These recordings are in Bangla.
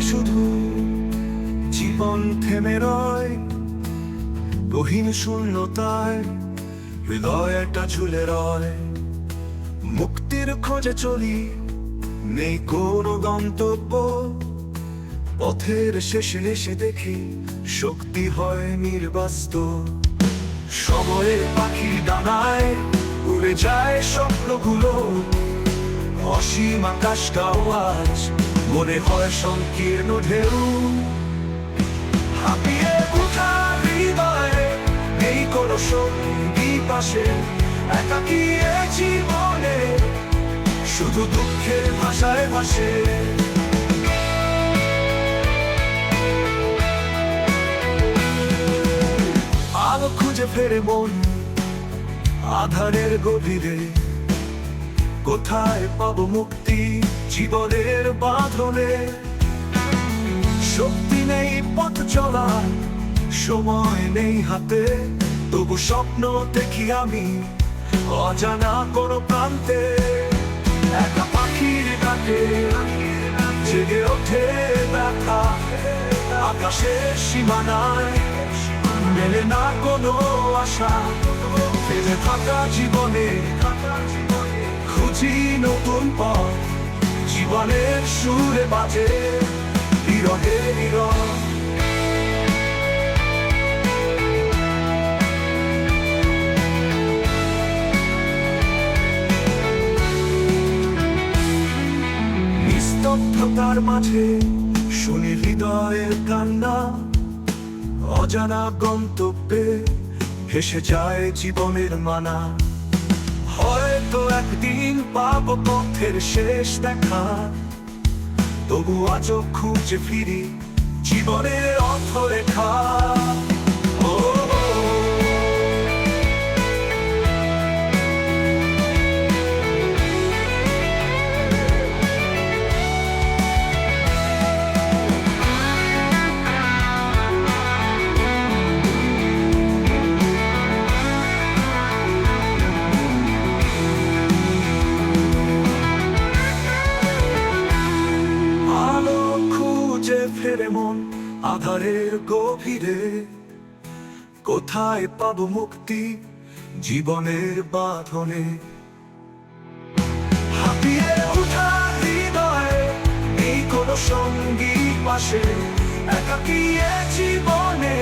শুধু জীবন থেমে রয়। গহীন শূন্যতায় হৃদয়টা ঝুলে রয়। মুক্তির খোঁজে চলি, নেই কোনো গন্তব্য। পথের শেষে এসে দেখি শক্তি হয় নির্বাস্ত। সময়ের পাখির ডানায় উড়ে যায় স্বপ্নগুলো। অসীম আকাশটাও আজ মনে হয় সংকীর্ণ ঢেউ। হাঁপিয়ে উঠা হৃদয়ে নেই কোনো সঙ্গী পাশে একাকি জীবনে? শুধু দুঃখের ভাষায় ভাসে। আলো খুঁজে ফেরে মন আধারের গভীরে। কোথায় পাবো মুক্তি জীবনের বাঁধনে? শক্তি নেই পথ চলা, সময় নেই হাতে। তবু স্বপ্ন দেখি আমি অজানা কোনো প্রান্তে। একা পাখির ডাকে জেগে ওঠে ব্যথা। আকাশের সীমানায় মেলে না কোনো আশা। ফেলে থাকা জীবনে খুঁজি নতুন পথ? জীবনের সুরে বাজে বিরহে নীরব। নিস্তব্ধতার মাঝে শুনি হৃদয়ের কান্না। অজানা গন্তব্যে ভেসে যায় জীবনের মানা। হয়তো একদিন পাব পথের শেষ দেখা। তবু আজও খুঁজে ফিরি জীবনের অর্থ আধারের গভীরে কোথায় পাবো মুক্তি জীবনের বাঁধনে? হাঁপিয়ে উঠা কোনো সঙ্গী পাশে জীবনে?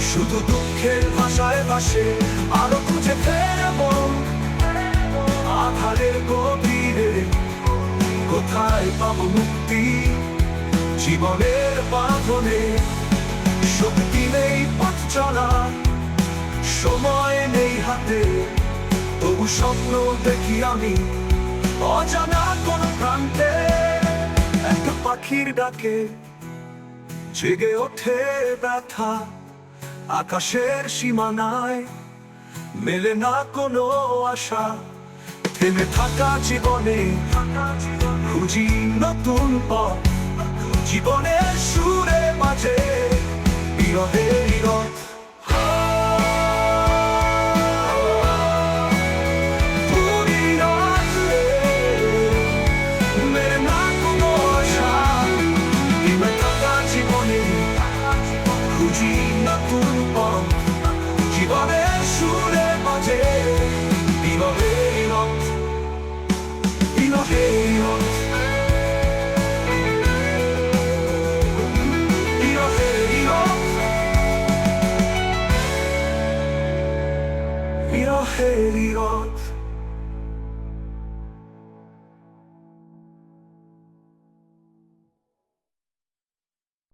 শুধু দুঃখের ভাষায় ভাসে আলো খুঁজে ফেরে মন আধারের গভীরে কোথায় পাবো মুক্তি জীবনের বাঁধনে, শক্তি নেই পথ চলা, সময় নেই হাতে, তবু স্বপ্ন দেখি আমি, অজানা কোন প্রান্তে, একটা পাখির ডাকে জেগে ওঠে ব্যথা, আকাশের সীমানায় মেলে না কোনো আশা, থেমে থাকা জীবনে, খুঁজি নতুন পথ। জীবনের সুরে মাঝে বিরহের বিরহের রথ